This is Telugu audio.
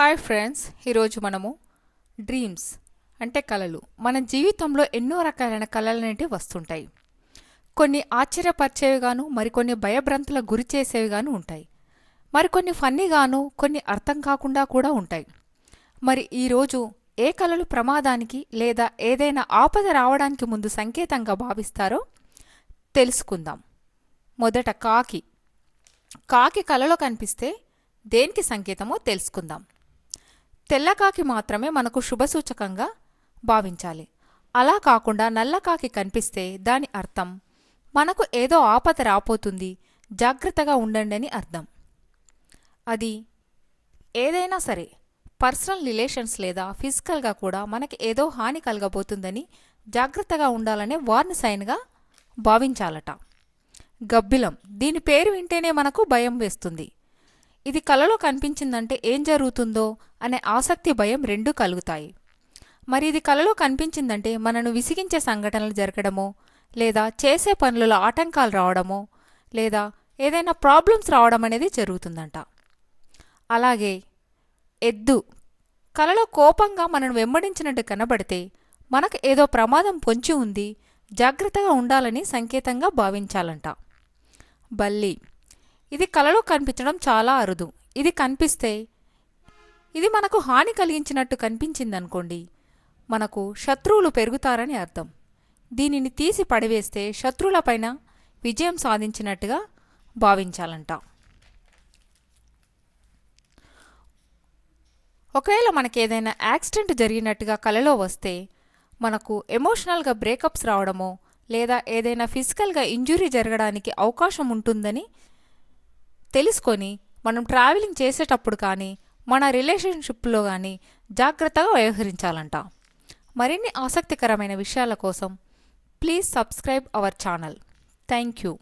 హాయ్ ఫ్రెండ్స్ ఈరోజు మనము డ్రీమ్స్ అంటే కళలు. మన జీవితంలో ఎన్నో రకాలైన కళలు అనేటివి వస్తుంటాయి. కొన్ని ఆశ్చర్యపరిచేవిగాను మరికొన్ని భయభ్రంతుల గురి చేసేవిగాను ఉంటాయి. మరికొన్ని ఫన్నీగాను కొన్ని అర్థం కాకుండా కూడా ఉంటాయి. మరి ఈరోజు ఏ కళలు ప్రమాదానికి లేదా ఏదైనా ఆపద రావడానికి ముందు సంకేతంగా భావిస్తారో తెలుసుకుందాం. మొదట కాకి. కాకి కలలో కనిపిస్తే దేనికి సంకేతమో తెలుసుకుందాం. తెల్లకాకి మాత్రమే మనకు శుభసూచకంగా భావించాలి. అలా కాకుండా నల్లకాకి కనిపిస్తే దాని అర్థం మనకు ఏదో ఆపద రాపోతుంది జాగ్రత్తగా ఉండండి అని అర్థం. అది ఏదైనా సరే పర్సనల్ రిలేషన్స్ లేదా ఫిజికల్గా కూడా మనకి ఏదో హాని కలగబోతుందని జాగ్రత్తగా ఉండాలనే వార్న్ సైన్గా భావించాలట. గబ్బిలం దీని పేరు వింటేనే మనకు భయం వేస్తుంది. ఇది కలలో కనిపించిందంటే ఏం జరుగుతుందో అనే ఆసక్తి భయం రెండూ కలుగుతాయి. మరి ఇది కలలో కనిపించిందంటే మనను విసిగించే సంఘటనలు జరగడమో లేదా చేసే పనులలో ఆటంకాలు రావడమో లేదా ఏదైనా ప్రాబ్లమ్స్ రావడం అనేది జరుగుతుందంట. అలాగే ఎద్దు కలలో కోపంగా మనను వెంబడించినట్టు కనబడితే మనకు ఏదో ప్రమాదం పొంచి ఉంది జాగ్రత్తగా ఉండాలని సంకేతంగా భావించాలంట. బల్లి ఇది కలలో కనిపించడం చాలా అరుదు. ఇది కనిపిస్తే ఇది మనకు హాని కలిగించినట్టు కనిపించిందనుకోండి మనకు శత్రువులు పెరుగుతారని అర్థం. దీనిని తీసి పడివేస్తే శత్రువులపైన విజయం సాధించినట్టుగా భావించాలంట. ఒకవేళ మనకి ఏదైనా యాక్సిడెంట్ జరిగినట్టుగా కలలో వస్తే మనకు ఎమోషనల్గా బ్రేకప్స్ రావడమో లేదా ఏదైనా ఫిజికల్గా ఇంజురీ జరగడానికి అవకాశం ఉంటుందని తెలుసుకొని మనం ట్రావెలింగ్ చేసేటప్పుడు కానీ మన రిలేషన్షిప్లో కానీ జాగ్రత్తగా వ్యవహరించాలంట. మరిన్ని ఆసక్తికరమైన విషయాల కోసం please subscribe our channel thank you